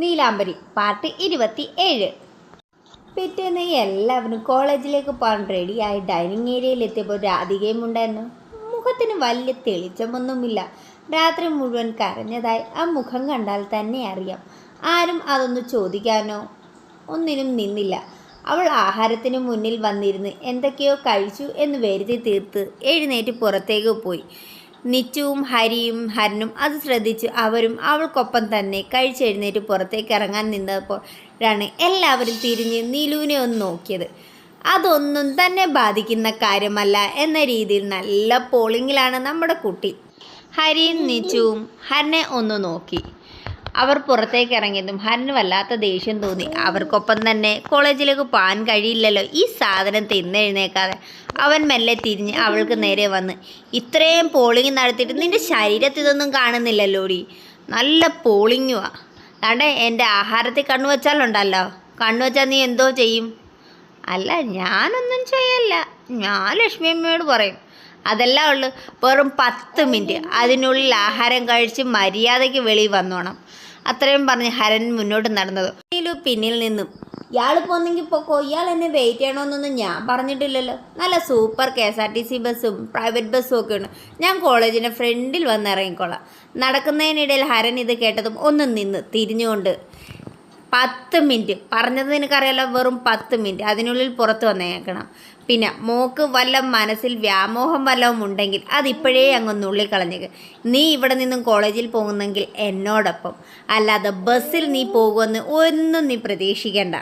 നീലാംബരി part ഇരുപത്തി ഏഴ് പിറ്റേന്ന് എല്ലാവരും കോളേജിലേക്ക് പോകാൻ റെഡിയായി. ഡൈനിങ് ഏരിയയിൽ എത്തിയപ്പോൾ രാധികയും ഉണ്ടായിരുന്നു. മുഖത്തിന് വലിയ തെളിച്ചമൊന്നുമില്ല. രാത്രി മുഴുവൻ കരഞ്ഞതായി ആ മുഖം കണ്ടാൽ തന്നെ അറിയാം. ആരും അതൊന്ന് ചോദിക്കാനോ ഒന്നിനും നിന്നില്ല. അവൾ ആഹാരത്തിന് മുന്നിൽ വന്നിരുന്ന് എന്തൊക്കെയോ കഴിച്ചു എന്ന് വരുത്തി തീർത്ത് എഴുന്നേറ്റ് പുറത്തേക്ക് പോയി. നിച്ചുവും ഹരിയും ഹരനും അത് ശ്രദ്ധിച്ച് അവരും അവൾക്കൊപ്പം തന്നെ കഴിച്ചെഴുന്നേറ്റ് പുറത്തേക്ക് ഇറങ്ങാൻ നിന്നപ്പോഴാണ് എല്ലാവരും തിരിഞ്ഞ് നീലുവിനെ ഒന്ന് നോക്കിയത്. അതൊന്നും തന്നെ ബാധിക്കുന്ന കാര്യമല്ല എന്ന രീതിയിൽ നല്ല പോളിങ്ങിലാണ് നമ്മുടെ കുട്ടി. ഹരിയും നിച്ചുവും ഹരനെ ഒന്ന് നോക്കി. അവർ പുറത്തേക്ക് ഇറങ്ങിയതും ഹരന് വല്ലാത്ത ദേഷ്യം തോന്നി. അവർക്കൊപ്പം തന്നെ കോളേജിലേക്ക് പോകാൻ കഴിയില്ലല്ലോ. ഈ സാധനം തിന്നെഴുന്നേക്കാതെ അവൻ മെല്ലെ തിരിഞ്ഞ് അവൾക്ക് നേരെ വന്ന് ഇത്രയും പോളിങ് നടത്തിയിട്ട് നിന്റെ ശരീരത്തിൽ ഇതൊന്നും കാണുന്നില്ലല്ലോടി. നല്ല പോളിങ്ങുവാ. അതെ എന്റെ ആഹാരത്തിൽ കണ്ണുവച്ചാലുണ്ടല്ലോ കണ്ണുവച്ചാൽ നീ എന്തോ ചെയ്യും? അല്ല ഞാനൊന്നും ചെയ്യല്ല. ഞാൻ ലക്ഷ്മി അമ്മയോട് പറയും. അതല്ല ഉള്ളു. വെറും പത്ത് മിനിറ്റ്. അതിനുള്ളിൽ ആഹാരം കഴിച്ച് മര്യാദയ്ക്ക് വെളി വന്നോണം. അത്രയും പറഞ്ഞ് ഹരൻ മുന്നോട്ട് നടന്നത്. നീലു പിന്നിൽ നിന്നും ഇയാൾ പോന്നെങ്കിൽ പൊക്കോ? ഇയാൾ എന്നെ വെയിറ്റ് ചെയ്യണമെന്നൊന്നും ഞാൻ പറഞ്ഞിട്ടില്ലല്ലോ. നല്ല super K S R T C ബസ്സും പ്രൈവറ്റ് ബസ്സും ഒക്കെ ഉണ്ട്. ഞാൻ കോളേജിന്റെ ഫ്രണ്ടിൽ വന്ന് ഇറങ്ങിക്കോളാം. നടക്കുന്നതിനിടയിൽ ഹരൻ ഇത് കേട്ടതും ഒന്ന് നിന്ന് തിരിഞ്ഞുകൊണ്ട് പത്ത് മിനിറ്റ്. പറഞ്ഞത് നിനക്കറിയാലോ? വെറും പത്ത് മിനിറ്റ്. അതിനുള്ളിൽ പുറത്ത് വന്നേക്കണം പിന്നെ മോക്ക് വല്ല മനസ്സിൽ വ്യാമോഹം വല്ലതും ഉണ്ടെങ്കിൽ അതിപ്പോഴേ അങ്ങ് നുള്ളിക്കളഞ്ഞേക്ക് നീ ഇവിടെ നിന്നും കോളേജിൽ പോകുന്നെങ്കിൽ എന്നോടൊപ്പം. അല്ലാതെ ബസ്സിൽ നീ പോകുമെന്ന് ഒന്നും നീ പ്രതീക്ഷിക്കേണ്ട.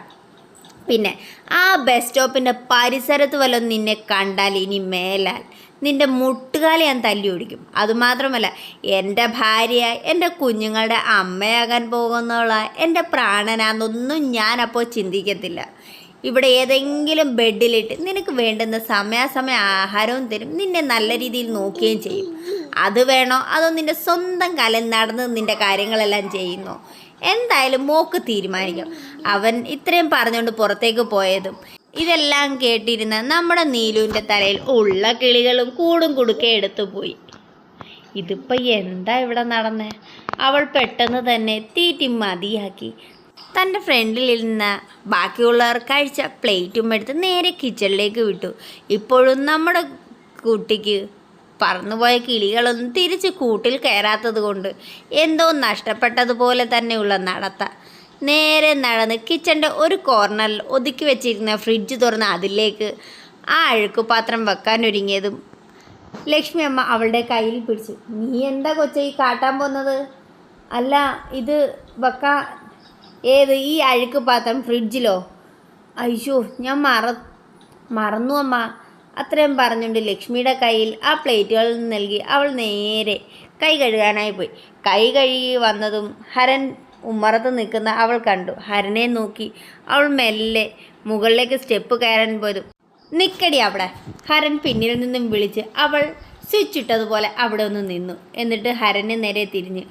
പിന്നെ ആ ബസ് സ്റ്റോപ്പിന്റെ പരിസരത്ത് വല്ലതും നിന്നെ കണ്ടാൽ ഇനി മേലാൽ. നിന്റെ മുട്ടുകാലി ഞാൻ തല്ലി ഓടിക്കും. അതുമാത്രമല്ല എന്റെ ഭാര്യ എന്റെ കുഞ്ഞുങ്ങളുടെ അമ്മയാകാൻ പോകുന്നവള എന്റെ പ്രാണനാന്നൊന്നും ഞാൻ അപ്പോൾ ചിന്തിക്കത്തില്ല. ഇവിടെ ഏതെങ്കിലും ബെഡിലിട്ട് നിനക്ക് വേണ്ടുന്ന സമയാസമയ ആഹാരവും തരും. നിന്നെ നല്ല രീതിയിൽ നോക്കുകയും ചെയ്യും. അത് വേണോ? അതോ നിന്റെ സ്വന്തം കലം നടന്ന് നിന്റെ കാര്യങ്ങളെല്ലാം ചെയ്യുന്നോ? എന്തായാലും മോക്ക് തീരുമാനിക്കും. അവൻ ഇത്രയും പറഞ്ഞുകൊണ്ട് പുറത്തേക്ക് പോയതും ഇതെല്ലാം കേട്ടിരുന്ന നമ്മുടെ നീലുവിന്റെ തലയിൽ ഉള്ള കിളികളും കൂടും കുടുക്കെ എടുത്തു പോയി. ഇതിപ്പോൾ എന്താ ഇവിടെ നടന്നേ? അവൾ പെട്ടെന്ന് തന്നെ തീറ്റി മതിയാക്കി. തന്റെ ഫ്രണ്ടിൽ ഇരുന്ന ബാക്കിയുള്ളവർ കഴിച്ച പ്ലേറ്റും എടുത്ത് നേരെ കിച്ചണിലേക്ക് വിട്ടു. ഇപ്പോഴും നമ്മുടെ കുട്ടിക്ക് പറന്നുപോയ കിളികളൊന്നും തിരിച്ച് കൂട്ടിൽ കയറാത്തത് കൊണ്ട് എന്തോ നഷ്ടപ്പെട്ടതുപോലെ തന്നെയുള്ള നടത്ത. നേരെ നടന്ന് കിച്ചന്റെ ഒരു കോർണറിൽ ഒതുക്കി വെച്ചിരുന്ന ഫ്രിഡ്ജ് തുറന്ന് അതിലേക്ക് ആ അഴുക്കുപാത്രം വെക്കാൻ ഒരുങ്ങിയതും ലക്ഷ്മി അമ്മ അവളുടെ കയ്യിൽ പിടിച്ചു. നീ എന്താ കൊച്ചെ ഈ കാട്ടാൻ പോകുന്നത് അല്ല ഇത് വെക്കാ ഏത് ഈ അഴുക്ക് പാത്രം ഫ്രിഡ്ജിലോ അയ്യോ ഞാൻ മറ മറന്നു അമ്മ. അത്രയും പറഞ്ഞുകൊണ്ട് ലക്ഷ്മിയുടെ കയ്യിൽ ആ പ്ലേറ്റുകൾ നൽകി അവൾ നേരെ കൈ കഴുകാനായി പോയി. കൈ കഴുകി വന്നതും ഹരൻ ഉമ്മറത്ത് നിൽക്കുന്ന അവൾ കണ്ടു. ഹരനെ നോക്കി. അവൾ മെല്ലെ മുകളിലേക്ക് സ്റ്റെപ്പ് കയറാൻ പോയതും. നിക്കടി അവിടെ. ഹരൻ പിന്നിൽ നിന്നും വിളിച്ച് അവൾ സ്വിച്ച് ഇട്ടതുപോലെ അവിടെ ഒന്ന് നിന്നു. എന്നിട്ട് ഹരന് നേരെ തിരിഞ്ഞ്.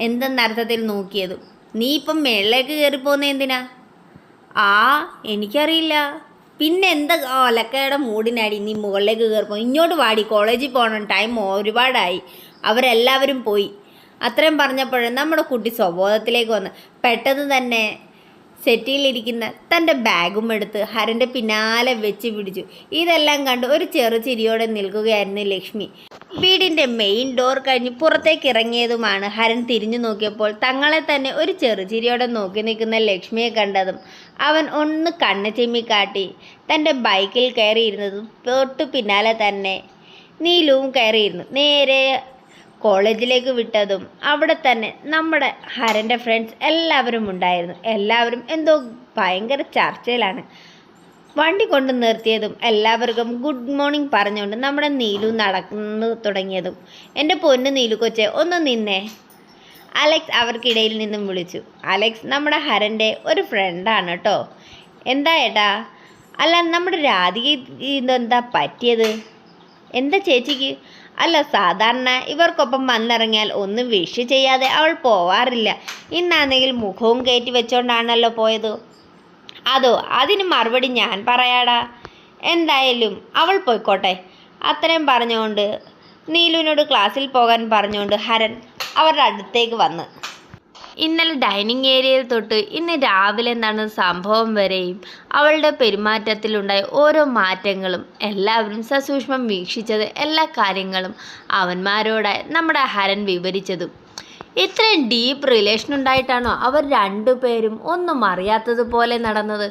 എന്തെന്നർത്ഥത്തിൽ നോക്കിയതും? നീ ഇപ്പം മേളിലേക്ക് കയറിപ്പോകുന്ന എന്തിനാ? ആ എനിക്കറിയില്ല. പിന്നെ എന്താ? ഒലക്കയുടെ മൂടിനാടി. നീ മുകളിലേക്ക് കയറിപ്പോ ഇങ്ങോട്ട് വാടി. കോളേജിൽ പോകണം ടൈം ഒരുപാടായി. അവരെല്ലാവരും പോയി. അത്രയും പറഞ്ഞപ്പോഴും നമ്മുടെ കുട്ടി സ്വബോധത്തിലേക്ക് വന്ന് പെട്ടെന്ന് തന്നെ സെറ്റിയിലിരിക്കുന്ന തന്റെ ബാഗും എടുത്ത് ഹരന്റെ പിന്നാലെ വെച്ച് പിടിച്ചു. ഇതെല്ലാം കണ്ട് ഒരു ചെറു ചിരിയോടെ നിൽക്കുകയായിരുന്നു ലക്ഷ്മി. വീടിന്റെ മെയിൻ ഡോർ കഴിഞ്ഞ് പുറത്തേക്ക് ഇറങ്ങിയതുമാണ് ഹരൻ തിരിഞ്ഞു നോക്കിയപ്പോൾ തങ്ങളെ തന്നെ ഒരു ചെറുചിരിയോടെ നോക്കി നിൽക്കുന്ന ലക്ഷ്മിയെ കണ്ടതും അവൻ ഒന്ന് കണ്ണ് ചിമ്മിക്കാട്ടി തന്റെ ബൈക്കിൽ കയറിയിരുന്നതും തൊട്ടു പിന്നാലെ തന്നെ നീലുവും കയറിയിരുന്നു. നേരെ കോളേജിലേക്ക് വിട്ടതും അവിടെ തന്നെ നമ്മുടെ ഹരന്റെ ഫ്രണ്ട്സ് എല്ലാവരും ഉണ്ടായിരുന്നു. എല്ലാവരും എന്തോ ഭയങ്കര ചർച്ചയിലാണ്. വണ്ടി കൊണ്ട് നിർത്തിയതും എല്ലാവർക്കും ഗുഡ് മോർണിംഗ് പറഞ്ഞുകൊണ്ട് നമ്മുടെ നീലു നടന്നു തുടങ്ങിയതും. എന്റെ പൊന്ന് നീലു കൊച്ചെ ഒന്ന് നിന്നേ. അലക്സ് അവർക്കിടയിൽ നിന്നും വിളിച്ചു. അലക്സ് നമ്മുടെ ഹരന്റെ ഒരു ഫ്രണ്ടാണ് കേട്ടോ എന്താ ഏട്ടാ? അല്ല നമ്മുടെ രാധിക ഇതെന്താ പറ്റിയത്? എന്താ ചേച്ചിക്ക്? അല്ല സാധാരണ ഇവർക്കൊപ്പം വന്നിറങ്ങിയാൽ ഒന്നും വിഷ് ചെയ്യാതെ അവൾ പോവാറില്ല. ഇന്നാണെങ്കിൽ മുഖവും കയറ്റി വെച്ചോണ്ടാണല്ലോ പോയത്. അതോ അതിന് മറുപടി ഞാൻ പറയാടാ. എന്തായാലും അവൾ പോയിക്കോട്ടെ. അത്രയും പറഞ്ഞുകൊണ്ട് നീലുവിനോട് ക്ലാസ്സിൽ പോകാൻ പറഞ്ഞുകൊണ്ട് ഹരൻ അവരുടെ അടുത്തേക്ക് വന്ന് ഇന്നലെ ഡൈനിങ് ഏരിയയിൽ തൊട്ട് ഇന്ന് രാവിലെ നടന്ന സംഭവം വരെയും അവളുടെ പെരുമാറ്റത്തിലുണ്ടായ ഓരോ മാറ്റങ്ങളും എല്ലാവരും സസൂക്ഷ്മം വീക്ഷിച്ചത് എല്ലാ കാര്യങ്ങളും അവന്മാരോടായി നമ്മുടെ ഹരൻ വിവരിച്ചതും. ഇത്രയും ഡീപ്പ് റിലേഷൻ ഉണ്ടായിട്ടാണോ അവർ രണ്ടുപേരും ഒന്നും അറിയാത്തതുപോലെ നടന്നത്?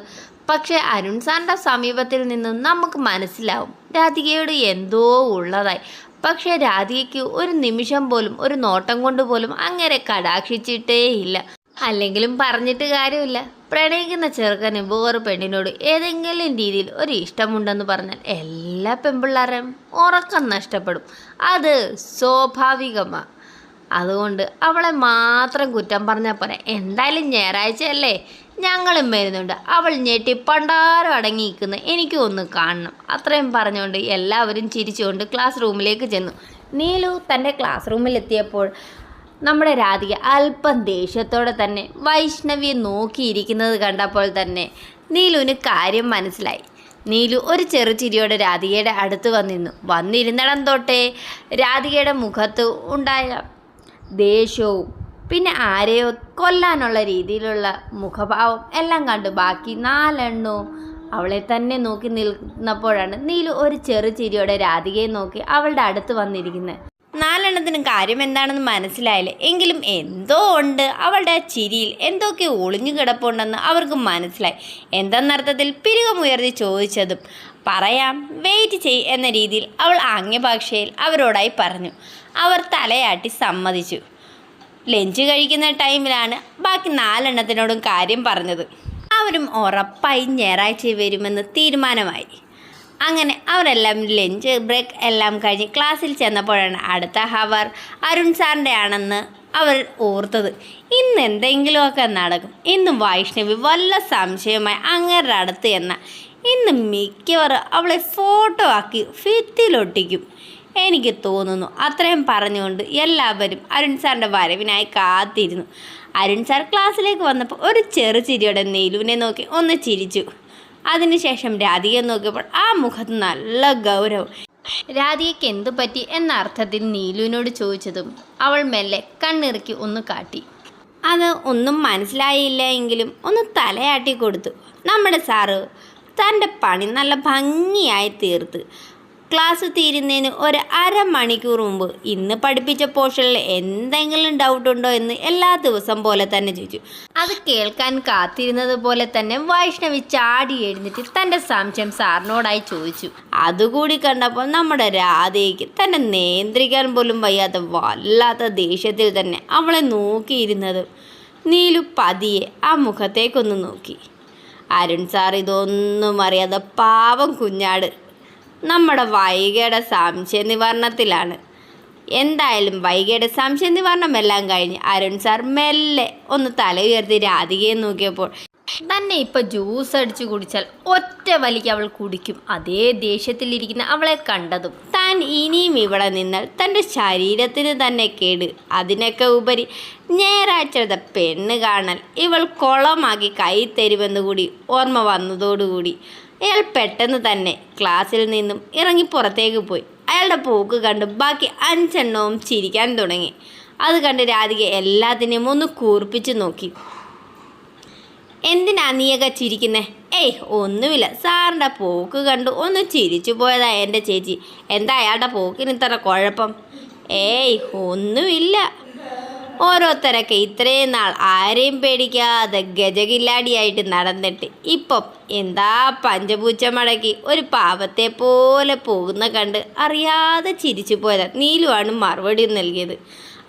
പക്ഷേ അരുൺ സാറിന്റെ സമീപത്തിൽ നിന്നും നമുക്ക് മനസ്സിലാവും. രാധികയോട് എന്തോ ഉള്ളതായി. പക്ഷേ രാധികയ്ക്ക് ഒരു നിമിഷം പോലും ഒരു നോട്ടം കൊണ്ട് പോലും അങ്ങനെ കടാക്ഷിച്ചിട്ടേ ഇല്ല. അല്ലെങ്കിലും പറഞ്ഞിട്ട് കാര്യമില്ല. പ്രണയിക്കുന്ന ചെറുക്കന് വേറെ പെണ്ണിനോട് ഏതെങ്കിലും രീതിയിൽ ഒരു ഇഷ്ടമുണ്ടെന്ന് പറഞ്ഞാൽ എല്ലാ പെൺപിള്ളേരെയും ഉറക്കം നഷ്ടപ്പെടും. അത് സ്വാഭാവികമാണ് അതുകൊണ്ട് അവളെ മാത്രം കുറ്റം പറഞ്ഞാൽ പോരാ. എന്തായാലും ഞായറാഴ്ചയല്ലേ? ഞങ്ങളും വരുന്നുണ്ട്. അവൾ ഞെട്ടി പണ്ടാരം അടങ്ങിയിരിക്കുന്ന. എനിക്കും ഒന്ന് കാണണം. അത്രയും പറഞ്ഞുകൊണ്ട് എല്ലാവരും ചിരിച്ചുകൊണ്ട് ക്ലാസ് റൂമിലേക്ക് ചെന്നു. നീലു തന്റെ ക്ലാസ് റൂമിലെത്തിയപ്പോൾ നമ്മുടെ രാധിക അല്പം ദേഷ്യത്തോടെ തന്നെ വൈഷ്ണവിയെ നോക്കിയിരിക്കുന്നത് കണ്ടപ്പോൾ തന്നെ നീലുവിന് കാര്യം മനസ്സിലായി. നീലു ഒരു ചെറുചിരിയോടെ രാധികയുടെ അടുത്ത് വന്നിരുന്നു. വന്നിരുന്നിടം തൊട്ടേ രാധികയുടെ മുഖത്ത് ഉണ്ടായ ദേഷ്യവും പിന്നെ ആരെയോ കൊല്ലാനുള്ള രീതിയിലുള്ള മുഖഭാവം എല്ലാം കണ്ട് ബാക്കി നാലെണ്ണവും അവളെ തന്നെ നോക്കി നിൽക്കുന്നപ്പോഴാണ് നീലു ഒരു ചെറു ചിരിയോടെ രാധികയെ നോക്കി അവളുടെ അടുത്ത് വന്നിരിക്കുന്നത് നാലെണ്ണത്തിനും കാര്യം എന്താണെന്ന് മനസ്സിലായില്ല? എങ്കിലും എന്തോ ഉണ്ട്. അവളുടെ ആ ചിരിയിൽ എന്തൊക്കെ ഒളിഞ്ഞു കിടപ്പുണ്ടെന്ന് അവർക്ക് മനസ്സിലായി. എന്തെന്നർത്ഥത്തിൽ പിരികമുയർത്തി ചോദിച്ചതും പറയാം വെയിറ്റ് ചെയ് എന്ന രീതിയിൽ അവൾ ആംഗ്യഭാഷയിൽ അവരോടായി പറഞ്ഞു. അവർ തലയാട്ടി സമ്മതിച്ചു. ലഞ്ച് കഴിക്കുന്ന ടൈമിലാണ് ബാക്കി നാലെണ്ണത്തിനോടും കാര്യം പറഞ്ഞത്. അവരും ഉറപ്പായി ഞായറാഴ്ച വരുമെന്ന് തീരുമാനമായി. അങ്ങനെ അവരെല്ലാം ലഞ്ച് ബ്രേക്ക് എല്ലാം കഴിഞ്ഞ് ക്ലാസ്സിൽ ചെന്നപ്പോഴാണ് അടുത്ത ഹവർ അരുൺ സാറിന്റെ ആണെന്ന് അവർ ഓർത്തത്. ഇന്ന് എന്തെങ്കിലുമൊക്കെ നടക്കും. ഇന്നും വൈഷ്ണവി വല്ല സംശയമായി അങ്ങേരുടെ അടുത്ത് എന്ന ഇന്ന് മിക്കവർ അവളെ ഫോട്ടോ ആക്കി ഭിത്തിയിലൊട്ടിക്കും. എനിക്ക് തോന്നുന്നു. അത്രയും പറഞ്ഞുകൊണ്ട് എല്ലാവരും അരുൺ സാറിന്റെ വരവിനായി കാത്തിരുന്നു. അരുൺ സാർ ക്ലാസ്സിലേക്ക് വന്നപ്പോൾ ഒരു ചെറു ചിരിയോടെ നീലുവിനെ നോക്കി ഒന്ന് ചിരിച്ചു. അതിനുശേഷം രാധികയെ നോക്കിയപ്പോൾ ആ മുഖത്ത് നല്ല ഗൗരവം. രാധികയ്ക്ക് എന്തു പറ്റി എന്ന അർത്ഥത്തിൽ നീലുവിനോട് ചോദിച്ചതും അവൾ മെല്ലെ കണ്ണിറുക്കി ഒന്ന് കാട്ടി. അത് ഒന്നും മനസ്സിലായില്ല എങ്കിലും ഒന്ന് തലയാട്ടി കൊടുത്തു. നമ്മുടെ സാറ് തന്റെ പണി നല്ല ഭംഗിയായി തീർത്ത്. ക്ലാസ് തീരുന്നതിന് ഒരു അരമണിക്കൂർ മുമ്പ് ഇന്ന് പഠിപ്പിച്ച പോർഷനിൽ എന്തെങ്കിലും ഡൗട്ട് ഉണ്ടോ എന്ന് എല്ലാ ദിവസം പോലെ തന്നെ ചോദിച്ചു. അത് കേൾക്കാൻ കാത്തിരുന്നത് പോലെ തന്നെ വൈഷ്ണവി ചാടി എഴുന്നിട്ട് തന്റെ സംശയം സാറിനോടായി ചോദിച്ചു. അതുകൂടി കണ്ടപ്പോൾ നമ്മുടെ രാധയ്ക്ക് തന്നെ നിയന്ത്രിക്കാൻ പോലും വയ്യാത്ത വല്ലാത്ത ദേഷ്യത്തിൽ തന്നെ അവളെ നോക്കിയിരുന്നത്. നീലു പതിയെ ആ മുഖത്തേക്കൊന്ന് നോക്കി. അരുൺ സാർ ഇതൊന്നും അറിയാതെ പാവം കുഞ്ഞാട് നമ്മുടെ വൈകയുടെ സംശയ നിവാരണത്തിലാണ്. എന്തായാലും വൈകയുടെ സംശയ നിവാരണം എല്ലാം കഴിഞ്ഞ് അരുൺ സാർ മെല്ലെ ഒന്ന് തല ഉയർത്തി രാധികയെ നോക്കിയപ്പോൾ തന്നെ ഇപ്പൊ ജ്യൂസ് അടിച്ചു കുടിച്ചാൽ ഒറ്റ വലിക്ക് അവൾ കുടിക്കും. അതേ ദേഷ്യത്തിലിരിക്കുന്ന അവളെ കണ്ടതും. താൻ ഇനിയും ഇവിടെ നിന്നാൽ തന്റെ ശരീരത്തിന് തന്നെ കേട്. അതിനൊക്കെ ഉപരി ഞായറാഴ്ചത്തെ പെണ്ണ് കാണാൻ ഇവൾ കുളമാക്കി കൈ തരുമെന്ന് കൂടി ഓർമ്മ വന്നതോടുകൂടി അയാൾ പെട്ടെന്ന് തന്നെ ക്ലാസ്സിൽ നിന്നും ഇറങ്ങി പുറത്തേക്ക് പോയി. അയാളുടെ പോക്ക് കണ്ട് ബാക്കി അഞ്ചെണ്ണവും ചിരിക്കാൻ തുടങ്ങി. അത് കണ്ട് രാധിക എല്ലാത്തിനെയും ഒന്ന് കൂർപ്പിച്ച് നോക്കി. എന്തിനാ നീയൊക്കെ ചിരിക്കുന്നേ? ഏയ് ഒന്നുമില്ല. സാറിന്റെ പോക്ക് കണ്ടു ഒന്ന് ചിരിച്ചു പോയതാ എന്റെ ചേച്ചി. എന്താ അയാളുടെ പോക്കിന് ഇത്ര കുഴപ്പം? ഏയ് ഒന്നുമില്ല. ഓരോരുത്തരൊക്കെ ഇത്രയും നാൾ ആരെയും പേടിക്കാതെ ഗജകില്ലാടിയായിട്ട് നടന്നിട്ട് ഇപ്പം എന്താ പഞ്ചപൂച്ച മടക്കി ഒരു പാപത്തെ പോലെ പോകുന്ന കണ്ട് അറിയാതെ ചിരിച്ചു പോയതാണ് നീലുവാണ് മറുപടി നൽകിയത്.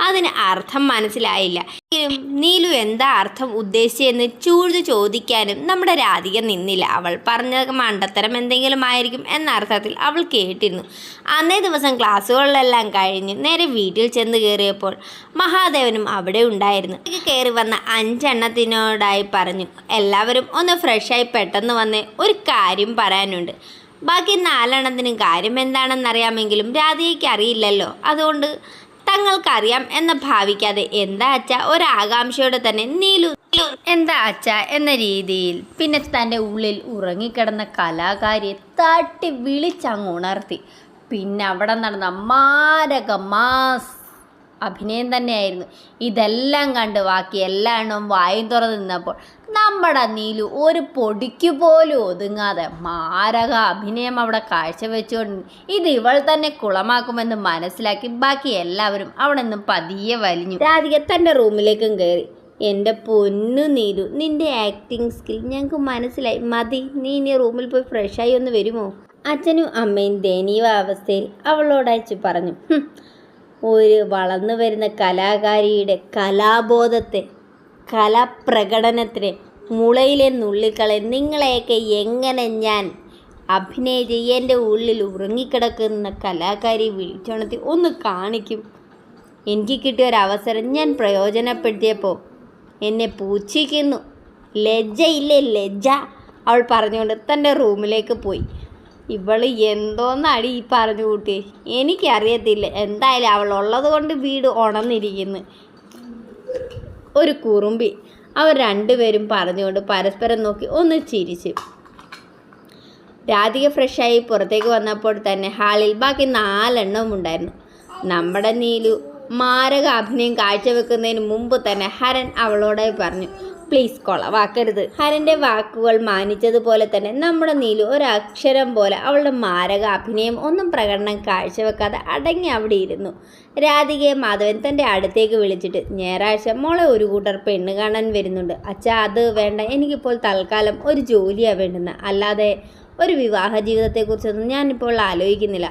അതിന് അർത്ഥം മനസ്സിലായില്ല. എങ്കിലും നീലു എന്താ അർത്ഥം ഉദ്ദേശിച്ചെന്ന് ചൂഴ്ന്നു ചോദിക്കാനും നമ്മുടെ രാധിക നിന്നില്ല. അവൾ പറഞ്ഞ മണ്ടത്തരം എന്തെങ്കിലും ആയിരിക്കും എന്ന അർത്ഥത്തിൽ അവൾ കേട്ടിരുന്നു. അന്നേ ദിവസം ക്ലാസ്സുകളിലെല്ലാം കഴിഞ്ഞ് നേരെ വീട്ടിൽ ചെന്ന് കയറിയപ്പോൾ മഹാദേവനും അവിടെ ഉണ്ടായിരുന്നു. കയറി വന്ന അഞ്ചെണ്ണത്തിനോടായി പറഞ്ഞു എല്ലാവരും ഒന്ന് ഫ്രഷായി പെട്ടെന്ന് വന്ന് ഒരു കാര്യം പറയാനുണ്ട്. ബാക്കി നാലെണ്ണത്തിനും കാര്യം എന്താണെന്നറിയാമെങ്കിലും രാധികയ്ക്ക് അറിയില്ലല്ലോ. അതുകൊണ്ട് തങ്ങൾക്കറിയാം എന്ന് ഭാവിക്കാതെ എന്താ അച്ഛ ഒരാകാംക്ഷയോടെ തന്നെ നീലു എന്താ അച്ഛ എന്ന രീതിയിൽ. പിന്നെ തന്റെ ഉള്ളിൽ ഉറങ്ങിക്കിടന്ന കലാകാരിയെ തട്ടി വിളിച്ചങ്ങ് ഉണർത്തി. പിന്നെ അവിടെ നടന്ന മാരക മാസ് അഭിനയം തന്നെയായിരുന്നു. ഇതെല്ലാം കണ്ട് ബാക്കി എല്ലാ എണ്ണവും വായും തുറന്ന് നിന്നപ്പോൾ നമ്മുടെ നീലു ഒരു പൊടിക്ക് പോലും ഒതുങ്ങാതെ മാരക അഭിനയം അവിടെ കാഴ്ചവെച്ചുകൊണ്ട് ഇത് ഇവൾ തന്നെ കുളമാക്കുമെന്ന് മനസ്സിലാക്കി ബാക്കി എല്ലാവരും അവിടെ നിന്ന് പതിയെ വലിഞ്ഞു. രാധിക തന്റെ റൂമിലേക്കും കയറി. എന്റെ പൊന്നു നീലു നിന്റെ ആക്ടിങ് സ്കിൽ ഞങ്ങൾക്ക് മനസ്സിലായി. മതി നീ ഇനി റൂമിൽ പോയി ഫ്രഷായി ഒന്ന് വരുമോ? അച്ഛനും അമ്മയും ദയനീയ അവസ്ഥയിൽ അവളോട് അയച്ചു പറഞ്ഞു. "ഹും, ഒരു വളർന്നു വരുന്ന കലാകാരിയുടെ കലാബോധത്തെ കലാപ്രകടനത്തിനെ മുളയിലെ നുള്ളിക്കളെ നിങ്ങളെയൊക്കെ എങ്ങനെ ഞാൻ അഭിനയിച്ച് എന്റെ ഉള്ളിൽ ഉറങ്ങിക്കിടക്കുന്ന കലാകാരി വിളിച്ചുണർത്തി ഒന്ന് കാണിക്കും. എനിക്ക് കിട്ടിയ ഒരു അവസരം ഞാൻ പ്രയോജനപ്പെടുത്തിയപ്പോൾ എന്നെ പൂച്ഛിക്കുന്നു ലജ്ജയില്ലേ ലജ്ജ? അവൾ പറഞ്ഞുകൊണ്ട് തന്റെ റൂമിലേക്ക് പോയി. ഇവൾ എന്തോന്നാടി ഈ പറഞ്ഞു കൂട്ടി എനിക്കറിയത്തില്ല. എന്തായാലും അവൾ ഉള്ളത് കൊണ്ട് വീട് ഉണർന്നിരിക്കുന്നു. ഒരു കുറുമ്പി. അവർ രണ്ടുപേരും പറഞ്ഞുകൊണ്ട് പരസ്പരം നോക്കി ഒന്ന് ചിരിച്ചു. രാധിക ഫ്രഷായി പുറത്തേക്ക് വന്നപ്പോൾ തന്നെ ഹാളിൽ ബാക്കി നാലെണ്ണവും ഉണ്ടായിരുന്നു. നമ്മുടെ നീലു മാരക അഭിനയം കാഴ്ചവെക്കുന്നതിന് മുമ്പ് തന്നെ ഹരൻ അവളോടായി പറഞ്ഞു പ്ലീസ് കൊളവാക്കരുത് ഹരന്റെ വാക്കുകൾ മാനിച്ചതുപോലെ തന്നെ നമ്മുടെ നീലു ഒരക്ഷരം പോലെ അവളുടെ മാരക അഭിനയം ഒന്നും പ്രകടനം കാഴ്ചവെക്കാതെ അടങ്ങി അവിടെ ഇരുന്നു. രാധികയെ മാധവൻ തന്റെ അടുത്തേക്ക് വിളിച്ചിട്ട് ഞായറാഴ്ച മോളെ ഒരു കൂട്ടർ പെണ്ണ് കാണാൻ വരുന്നുണ്ട്. അച്ഛാ അത് വേണ്ട. എനിക്കിപ്പോൾ തൽക്കാലം ഒരു ജോലിയാണ് വേണ്ടുന്നത്. അല്ലാതെ ഒരു വിവാഹ ജീവിതത്തെക്കുറിച്ചൊന്നും ഞാനിപ്പോൾ ആലോചിക്കുന്നില്ല.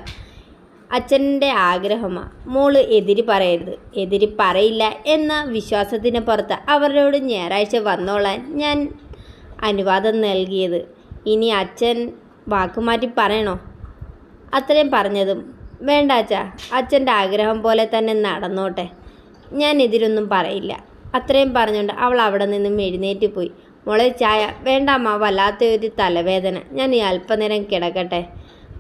അച്ഛന്റെ ആഗ്രഹമാണ് മോൾ എതിരി പറയരുത്. എതിരി പറയില്ല എന്ന വിശ്വാസത്തിന് പുറത്ത് അവരോട് ഞായറാഴ്ച വന്നോളാൻ ഞാൻ അനുവാദം നൽകിയത്. ഇനി അച്ഛൻ വാക്കുമാറ്റി പറയണോ? അത്രയും പറഞ്ഞതും വേണ്ട അച്ഛാ അച്ഛന്റെ ആഗ്രഹം പോലെ തന്നെ നടന്നോട്ടെ. ഞാൻ എതിരൊന്നും പറയില്ല. അത്രയും പറഞ്ഞുകൊണ്ട് അവൾ അവിടെ നിന്നും എഴുന്നേറ്റ് പോയി. മോളെ ചായ വേണ്ട അമ്മ വല്ലാത്ത ഒരു തലവേദന. ഞാൻ ഈ അല്പനേരം കിടക്കട്ടെ.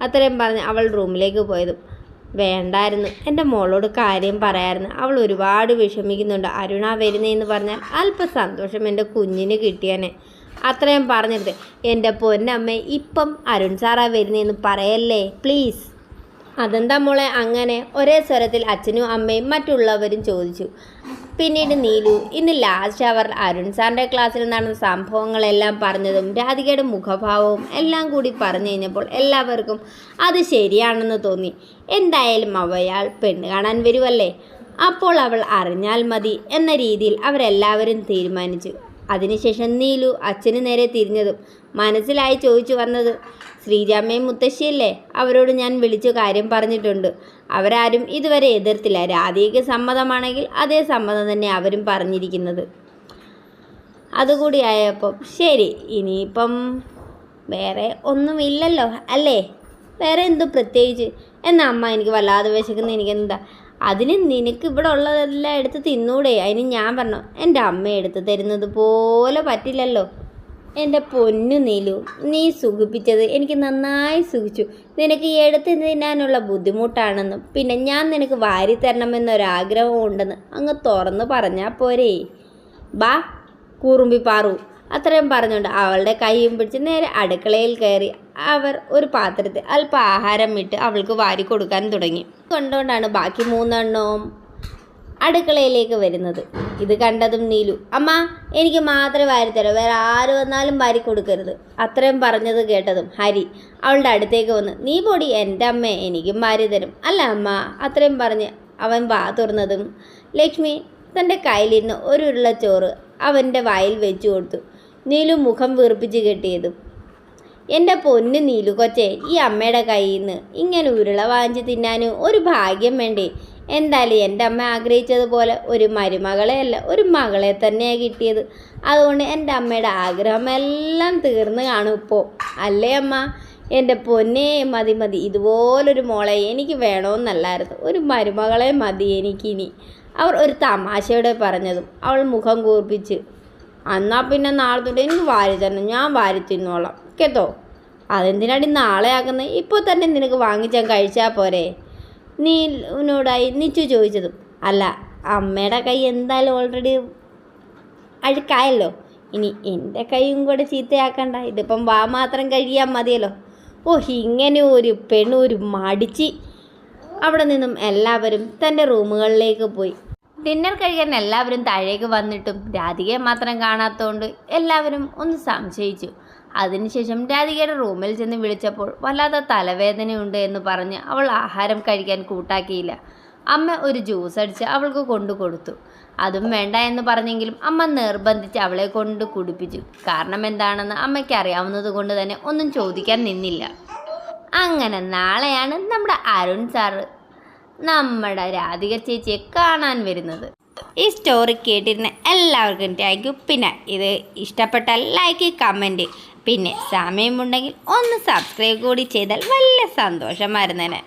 അത്രയും പറഞ്ഞ് അവൾ റൂമിലേക്ക് പോയതും വേണ്ടായിരുന്നു. എന്റെ മോളോട് കാര്യം പറയായിരുന്നു. അവൾ ഒരുപാട് വിഷമിക്കുന്നുണ്ട്. അരുണ വരുന്നതെന്ന് പറഞ്ഞാൽ അല്പം സന്തോഷം എന്റെ കുഞ്ഞിന് കിട്ടിയനെ. അത്രയും പറഞ്ഞിട്ട് എന്റെ പൊന്നമ്മ ഇപ്പം അരുൺ സാറാ വരുന്നതെന്ന് പറയല്ലേ? പ്ലീസ്. അതെന്താ മോളെ? അങ്ങനെ ഒരേ സ്വരത്തിൽ അച്ഛനും അമ്മയും മറ്റുള്ളവരും ചോദിച്ചു. പിന്നീട് നീലു ഇന്ന് ലാസ്റ്റ് അവർ അരുൺ സാറിന്റെ ക്ലാസ്സിൽ നടന്ന സംഭവങ്ങളെല്ലാം പറഞ്ഞതും രാധികയുടെ മുഖഭാവവും എല്ലാം കൂടി പറഞ്ഞു കഴിഞ്ഞപ്പോൾ എല്ലാവർക്കും അത് ശരിയാണെന്ന് തോന്നി. എന്തായാലും അവയാൾ പെണ്ണ് കാണാൻ വരുമല്ലേ അപ്പോൾ അവൾ അറിഞ്ഞാൽ മതി എന്ന രീതിയിൽ അവരെല്ലാവരും തീരുമാനിച്ചു. അതിനുശേഷം നീലു അച്ഛന് നേരെ തിരിഞ്ഞതും മനസ്സിലായി ചോദിച്ചു വന്നത് ശ്രീജാമ്മയും മുത്തശ്ശിയല്ലേ? അവരോട് ഞാൻ വിളിച്ചു കാര്യം പറഞ്ഞിട്ടുണ്ട്. അവരാരും ഇതുവരെ എതിർത്തില്ല. രാധികയ്ക്ക് സമ്മതമാണെങ്കിൽ അതേ സമ്മതം തന്നെ അവരും പറഞ്ഞിരിക്കുന്നത്. അതുകൂടി ആയപ്പം ശരി ഇനിയിപ്പം വേറെ ഒന്നുമില്ലല്ലോ അല്ലേ? വേറെ എന്തു പ്രത്യേകിച്ച്? എന്നാ അമ്മ എനിക്ക് വല്ലാതെ വിശക്കുന്ന. എനിക്കെന്താ അതിന് നിനക്ക് ഇവിടെ ഉള്ളതെല്ലാം എടുത്ത് തിന്നൂടെ? അതിന് ഞാൻ പറഞ്ഞു എന്റെ അമ്മ എടുത്ത് തരുന്നത് പോലെ പറ്റില്ലല്ലോ. എന്റെ പൊന്നു നീലു നീ സുഖിപ്പിച്ചത് എനിക്ക് നന്നായി സുഖിച്ചു. നിനക്ക് എടുത്ത് തിന്നാനുള്ള ബുദ്ധിമുട്ടാണെന്നും. പിന്നെ ഞാൻ നിനക്ക് വാരി തരണമെന്നൊരാഗ്രഹം ഉണ്ടെന്ന് അങ്ങ് തുറന്ന് പറഞ്ഞാൽ പോരേ. ബാ കൂറുമ്പി പാറു. അത്രയും പറഞ്ഞുകൊണ്ട് അവളുടെ കൈയും പിടിച്ച് നേരെ അടുക്കളയിൽ കയറി അവർ ഒരു പാത്രത്തിൽ അല്പം ആഹാരം ഇട്ട് അവൾക്ക് വാരി കൊടുക്കാൻ തുടങ്ങി. കൊണ്ടുകൊണ്ടാണ് ബാക്കി മൂന്നെണ്ണവും അടുക്കളയിലേക്ക് വരുന്നത്. ഇത് കണ്ടതും നീലു അമ്മ എനിക്ക് മാത്രമേ വാരിത്തരൂ വേറെ ആര് വന്നാലും വാരി കൊടുക്കരുത്. അത്രയും പറഞ്ഞത് കേട്ടതും ഹരി അവളുടെ അടുത്തേക്ക് വന്ന് നീ പൊടി എന്റെ അമ്മ എനിക്കും വാരി തരും. അല്ല അമ്മ അത്രയും പറഞ്ഞ് അവൻ വാ തുറന്നതും ലക്ഷ്മി തന്റെ കയ്യിലിരുന്ന് ഒരു ഉരുള ചോറ് അവന്റെ വായിൽ വെച്ചു കൊടുത്തു. നീലു മുഖം വീർപ്പിച്ച് കെട്ടിയതും. എന്റെ പൊന്ന് നീലു കൊച്ചെ ഈ അമ്മയുടെ കയ്യിൽ നിന്ന് ഇങ്ങനെ ഉരുള വാങ്ങിച്ച് തിന്നാനും ഒരു ഭാഗ്യം വേണ്ടേ? എന്തായാലും എന്റെ അമ്മ ആഗ്രഹിച്ചതുപോലെ ഒരു മരുമകളെ അല്ല ഒരു മകളെ തന്നെയാണ് കിട്ടിയത്. അതുകൊണ്ട് എന്റെ അമ്മയുടെ ആഗ്രഹമെല്ലാം തീർന്നു കാണും ഇപ്പോൾ അല്ലേ അമ്മ? എന്റെ പൊന്നേ മതി മതി. ഇതുപോലൊരു മോളെ എനിക്ക് വേണമെന്നല്ലായിരുന്നു ഒരു മരുമകളെ മതി എനിക്കിനി. അവർ ഒരു തമാശയോടെ പറഞ്ഞതും അവൾ മുഖം കൂർപ്പിച്ച് എന്നാ പിന്നെ നാളെ തൊട്ട് എനിക്ക് വാരി തരണം. ഞാൻ വാരി തിന്നോളാം. കേട്ടോ? അതെന്തിനാടി നാളെ ആക്കുന്നത് ഇപ്പോൾ തന്നെ നിനക്ക് വാങ്ങിച്ചാൽ കഴിച്ചാൽ പോരെ? നീ ഉന്നോടായി നിച്ചു ചോദിച്ചതും. അല്ല അമ്മയുടെ കൈ എന്തായാലും ഓൾറെഡി അഴുക്കായല്ലോ. ഇനി എന്റെ കൈയും കൂടെ ചീത്തയാക്കണ്ട. ഇതിപ്പം വാ മാത്രം കഴിയാൻ മതിയല്ലോ. ഓ ഇങ്ങനെ ഒരു പെണ്ണ് ഒരു മടിച്ച്. അവിടെ നിന്നും എല്ലാവരും തന്റെ റൂമുകളിലേക്ക് പോയി. ഡിന്നർ കഴിക്കാൻ എല്ലാവരും താഴേക്ക് വന്നിട്ടും രാധികയെ മാത്രം കാണാത്തതുകൊണ്ട് എല്ലാവരും ഒന്ന് സംശയിച്ചു. അതിനുശേഷം രാധികയുടെ റൂമിൽ ചെന്ന് വിളിച്ചപ്പോൾ വല്ലാത്ത തലവേദനയുണ്ട് എന്ന് പറഞ്ഞ് അവൾ ആഹാരം കഴിക്കാൻ കൂട്ടാക്കിയില്ല. അമ്മ ഒരു ജ്യൂസ് അടിച്ച് അവൾക്ക് കൊണ്ടു കൊടുത്തു. അതും വേണ്ട എന്ന് പറഞ്ഞെങ്കിലും അമ്മ നിർബന്ധിച്ച് അവളെ കൊണ്ട് കുടിപ്പിച്ചു. കാരണം എന്താണെന്ന് അമ്മയ്ക്ക് അറിയാവുന്നത് കൊണ്ട് തന്നെ ഒന്നും ചോദിക്കാൻ നിന്നില്ല. അങ്ങനെ നാളെയാണ് നമ്മുടെ അരുൺ സാറ് നമ്മുടെ രാധിക ചേച്ചിയെ കാണാൻ വരുന്നത്. ഈ സ്റ്റോറി കേട്ടിരുന്ന എല്ലാവർക്കും താങ്ക് യു പിന്നെ ഇത് ഇഷ്ടപ്പെട്ടാൽ ലൈക്ക് കമന്റ് പിന്നെ സമയമുണ്ടെങ്കിൽ ഒന്ന് സബ്സ്ക്രൈബ് കൂടി ചെയ്താൽ വലിയ സന്തോഷമായിരുന്നേനെ